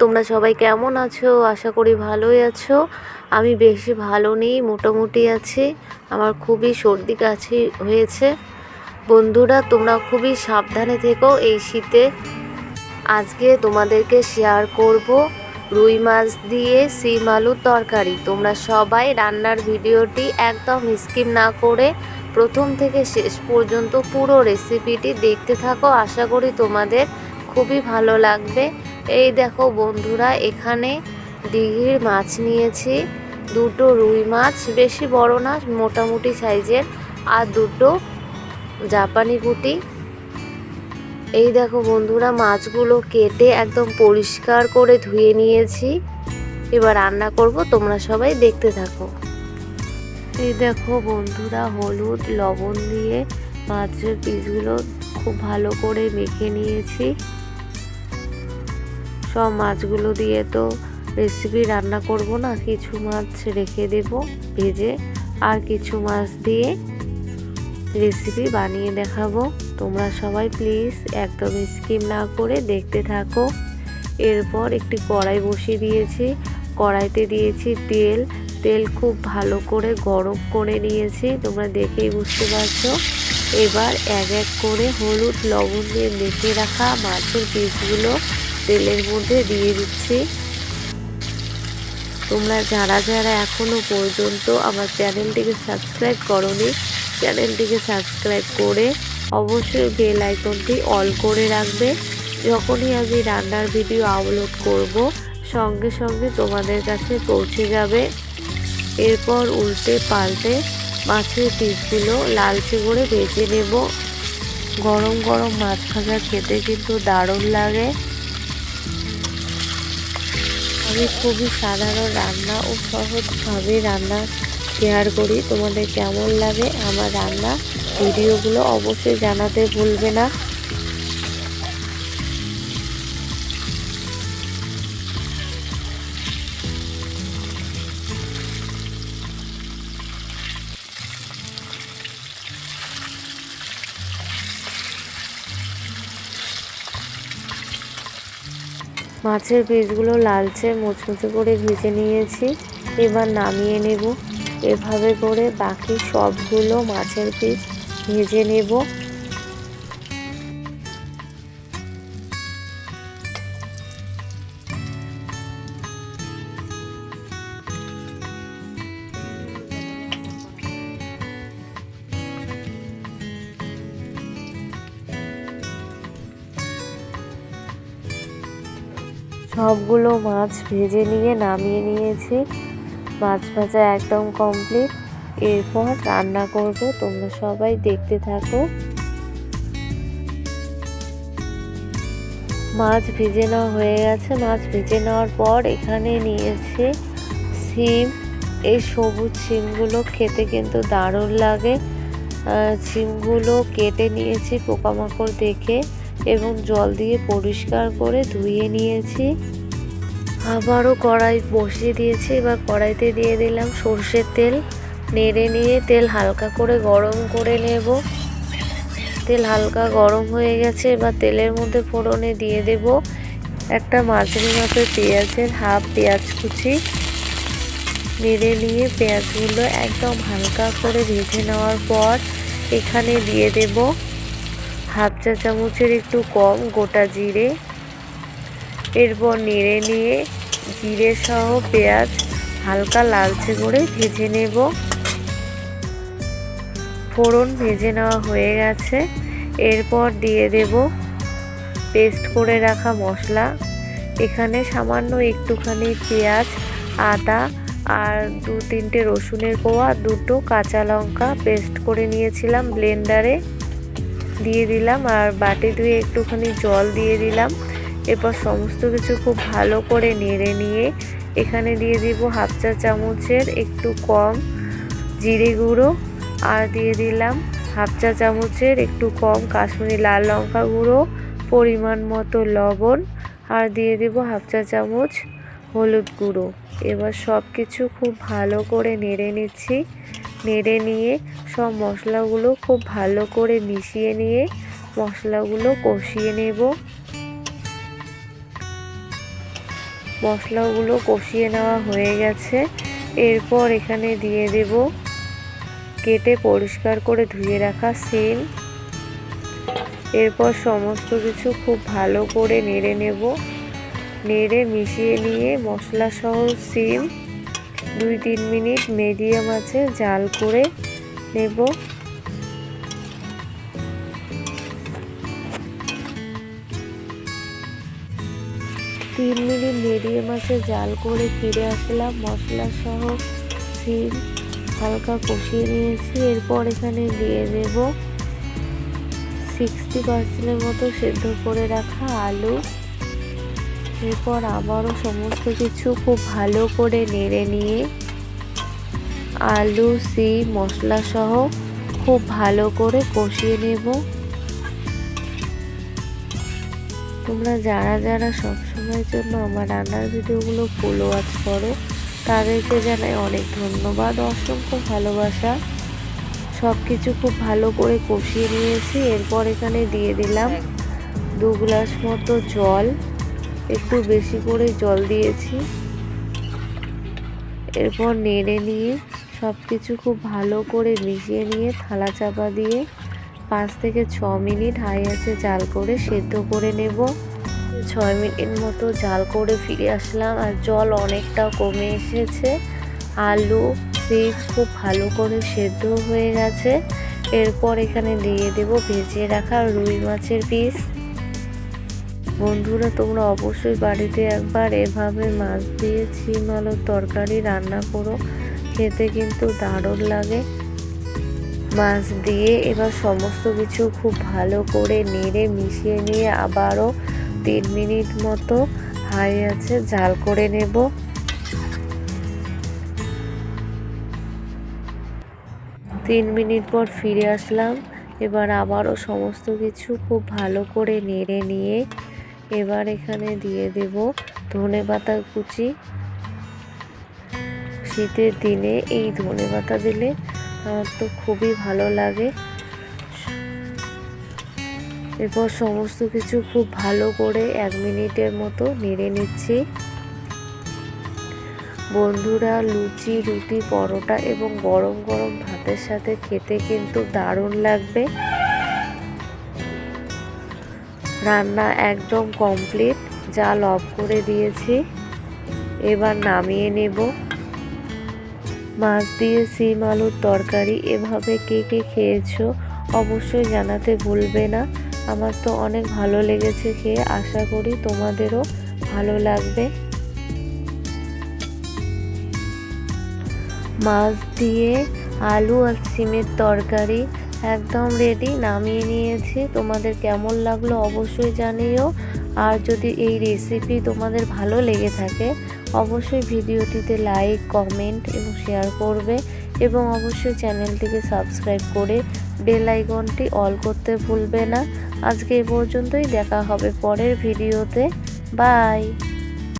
তোমরা সবাই কেমন আছো? আশা করি ভালোই আছো। আমি বেশি ভালো নেই, মোটামুটি আছি। আমার খুবই সর্দি কাশি হয়েছে। বন্ধুরা, তোমরা খুবই সাবধানে থেকো এই শীতে। আজকে তোমাদেরকে শেয়ার করব রুই মাছ দিয়ে সিম আলুর তরকারি। তোমরা সবাই রান্নার ভিডিওটি একদম স্কিপ না করে প্রথম থেকে শেষ পর্যন্ত পুরো রেসিপিটি দেখতে থাকো। আশা করি তোমাদের খুবই ভালো লাগবে। এই দেখো বন্ধুরা, এখানে দিঘির মাছ নিয়েছি, দুটো রুই মাছ, বেশি বড় না, মোটামুটি সাইজের, আর দুটো জাপানি পুঁটি। এই দেখো বন্ধুরা, মাছগুলো কেটে একদম পরিষ্কার করে ধুয়ে নিয়েছি। এবার রান্না করব, তোমরা সবাই দেখতে থাকো। এই দেখো বন্ধুরা, হলুদ, লবণ দিয়ে মাছের পিসগুলো খুব ভালো করে মেখে নিয়েছি। সব মাছগুলো দিয়ে তো রেসিপি রান্না করব না, কিছু মাছ রেখে দেব ভেজে, আর কিছু মাছ দিয়ে রেসিপি বানিয়ে দেখাবো। তোমরা সবাই প্লিজ একদম স্কিম না করে দেখতে থাকো। এরপর একটি কড়াই বসিয়ে দিয়েছি। কড়াইতে দিয়েছি তেল। তেল খুব ভালো করে গরম করে নিয়েছি, তোমরা দেখেই বুঝতে পারছ। এবার এক এক করে হলুদ, লবণ দিয়ে মেখে রাখা মাছের পিসগুলো তেলের মধ্যে দিয়ে দিচ্ছি। তোমরা যারা যারা এখনও পর্যন্ত আমার চ্যানেলটিকে সাবস্ক্রাইব করনি, চ্যানেলটিকে সাবস্ক্রাইব করে অবশ্যই বেল আইকনটি অল করে রাখবে। যখনই আমি রান্নার ভিডিও আপলোড করব, সঙ্গে সঙ্গে তোমাদের কাছে পৌঁছে যাবে। এরপর উল্টে পাল্টে মাছের পিসগুলো লালচে করে ভেজে নেব। গরম গরম মাছ ভাজা খেতে কিন্তু দারুণ লাগে। আমি খুবই সাধারণ রান্না ও সহজভাবে রান্না শেয়ার করি। তোমাদের কেমন লাগে আমার রান্না? ভিডিওগুলো অবশ্যই জানাতে ভুলবে না। মাছের পিসগুলো লালচে মুচমুচে করে ভেজে নিয়েছি। এবার নামিয়ে নেব। এভাবে করে বাকি সবগুলো মাছের পিস ভেজে নেব। সবগুলো মাছ ভেজে নিয়ে নামিয়ে নিয়েছি। মাছ ভাজা একদম কমপ্লিট এরপর রান্না করব। তোমরা সবাই দেখতে থাকো। মাছ ভেজে নেওয়া হয়ে গেছে। মাছ ভেজে নেওয়ার পর এখানে নিয়েছে সিম। এই সবুজ সিমগুলো খেতে কিন্তু দারুণ লাগে। সিমগুলো কেটে নিয়েছি পোকামাকড় দেখে। এবং জল দিয়ে পরিষ্কার করে ধুয়ে নিয়েছি। আবারও কড়াই বসিয়ে দিয়েছি। এবার কড়াইতে দিয়ে দিলাম সর্ষের তেল। নেড়ে নিয়ে তেল হালকা করে গরম করে নেব। তেল হালকা গরম হয়ে গেছে। এবার তেলের মধ্যে ফোড়নে দিয়ে দেব একটা মাঝারি মাপের পেঁয়াজের হাফ পেঁয়াজ কুচি। নেড়ে নিয়ে পেঁয়াজগুলো একদম হালকা করে ভেজে নেওয়ার পর এখানে দিয়ে দেব হাফ চা চামচের একটু কম গোটা জিরে, এরপর নেড়ে নিয়ে জিরে সহ পেঁয়াজ হালকা লালচে করে ভেজে নেব। ফোড়ন ভেজে নেওয়া হয়ে গেছে। এরপর দিয়ে দেব পেস্ট করে রাখা মশলা। এখানে সামান্য একটুখানি পেঁয়াজ, আদা আর দু তিনটে রসুনের কোয়া, দুটো কাঁচা লঙ্কা পেস্ট করে নিয়েছিলাম ব্লেন্ডারে। দিয়ে দিলাম আর বাটি ধুয়ে একটুখানি জল দিয়ে দিলাম। এরপর সমস্ত কিছু খুব ভালো করে নেড়ে নিয়ে এখানে দিয়ে দিব হাফ চা চামচের একটু কম জিরে গুঁড়ো আর দিয়ে দিলাম হাফ চা চামচের একটু কম কাশ্মীরি লাল লঙ্কা গুঁড়ো, পরিমাণ মতো লবণ আর দিয়ে দেব হাফ চা চামচ হলুদ গুঁড়ো। এবার সব কিছু খুব ভালো করে নেড়ে নিচ্ছি। নেড়ে নিয়ে সব মশলাগুলো খুব ভালো করে মিশিয়ে নিয়ে মশলাগুলো কষিয়ে নেব। মশলাগুলো কষিয়ে নেওয়া হয়ে গেছে। এরপর এখানে দিয়ে দেব কেটে পরিষ্কার করে ধুয়ে রাখা সিম এরপর সমস্ত কিছু খুব ভালো করে নেড়ে নেব। নেড়ে মিশিয়ে নিয়ে মশলা সহ সিম দুই তিন মিনিট মিডিয়াম আছে, জাল করে নেব। তিন মিনিট মিডিয়াম আছে, জাল করে ফিরে আসলাম। মশলা সহ সিম হালকা কষিয়ে নিয়েছি। এরপর এখানে দিয়ে দেব সিক্সটি পার্সেন্টের মতো সেদ্ধ করে রাখা আলু। এরপর আবারও সমস্ত কিছু খুব ভালো করে নেড়ে নিয়ে আলু সিম মশলা সহ খুব ভালো করে কষিয়ে নেব। তোমরা যারা যারা সবসময়ের জন্য আমার রান্নার ভিডিওগুলো ফলো ওয়াচ করো তাদেরকে জানাই অনেক ধন্যবাদ। অসংখ্য ভালোবাসা। সব কিছু খুব ভালো করে কষিয়ে নিয়েছি। এরপর এখানে দিয়ে দিলাম দু গ্লাস মতো জল। একটু বেশি করে জল দিয়েছি। এরপর নেড়ে নিয়ে সব কিছু খুব ভালো করে মিশিয়ে নিয়ে থালা চাপা দিয়ে পাঁচ থেকে ছ মিনিট হাই আছে জাল করে সেদ্ধ করে নেব। ছয় মিনিট মতো জাল করে ফিরে আসলাম আর জল অনেকটা কমে এসেছে। আলু, চিপস খুব ভালো করে সেদ্ধ হয়ে গেছে। এরপর এখানে দিয়ে দেব ভেজে রাখা রুই মাছের পিস। বন্ধুরা, তোমরা অবশ্যই বাড়িতে একবার এভাবে মাছ দিয়ে ছিম আলুর তরকারি রান্না করো। খেতে কিন্তু দারুণ লাগে। মাছ দিয়ে এবার সমস্ত কিছু খুব ভালো করে নেড়ে মিশিয়ে নিয়ে আবারও তিন মিনিট মতো হাই আছে জাল করে নেব। তিন মিনিট পর ফিরে আসলাম। এবার আবারও সমস্ত কিছু খুব ভালো করে নেড়ে নিয়ে এবার এখানে দিয়ে দেব ধনে পাতা কুচি। শীতের দিনে এই ধনে পাতা দিলে আমার তো খুবই ভালো লাগে। এরপর সমস্ত কিছু খুব ভালো করে এক মিনিটের মতো নেড়ে নিচ্ছি। বন্ধুরা, লুচি, রুটি, পরোটা এবং গরম গরম ভাতের সাথে খেতে কিন্তু দারুণ লাগবে। রান্না একদম কমপ্লিট জাল অফ করে দিয়েছি। এবার নামিয়ে নেব। মাছ দিয়ে সিম আলুর তরকারি, এভাবে কে কে খেয়েছো অবশ্যই জানাতে ভুলবে না। আমার তো অনেক ভালো লেগেছে খেয়ে, আশা করি তোমাদেরও ভালো লাগবে। মাছ দিয়ে আলু আর সিমের তরকারি একদম রেডি নামিয়ে নিয়েছি। তোমাদের কেমন লাগল অবশ্যই জানিও। আর যদি এই রেসিপি তোমাদের ভালো লেগে থাকে, অবশ্যই ভিডিওটিতে লাইক কমেন্ট এবং শেয়ার করবে এবং অবশ্যই চ্যানেলটিকে সাবস্ক্রাইব করে বেল আইকনটি অল করতে ভুলবে না। আজকে এ পর্যন্তই, দেখা হবে পরের ভিডিওতে বাই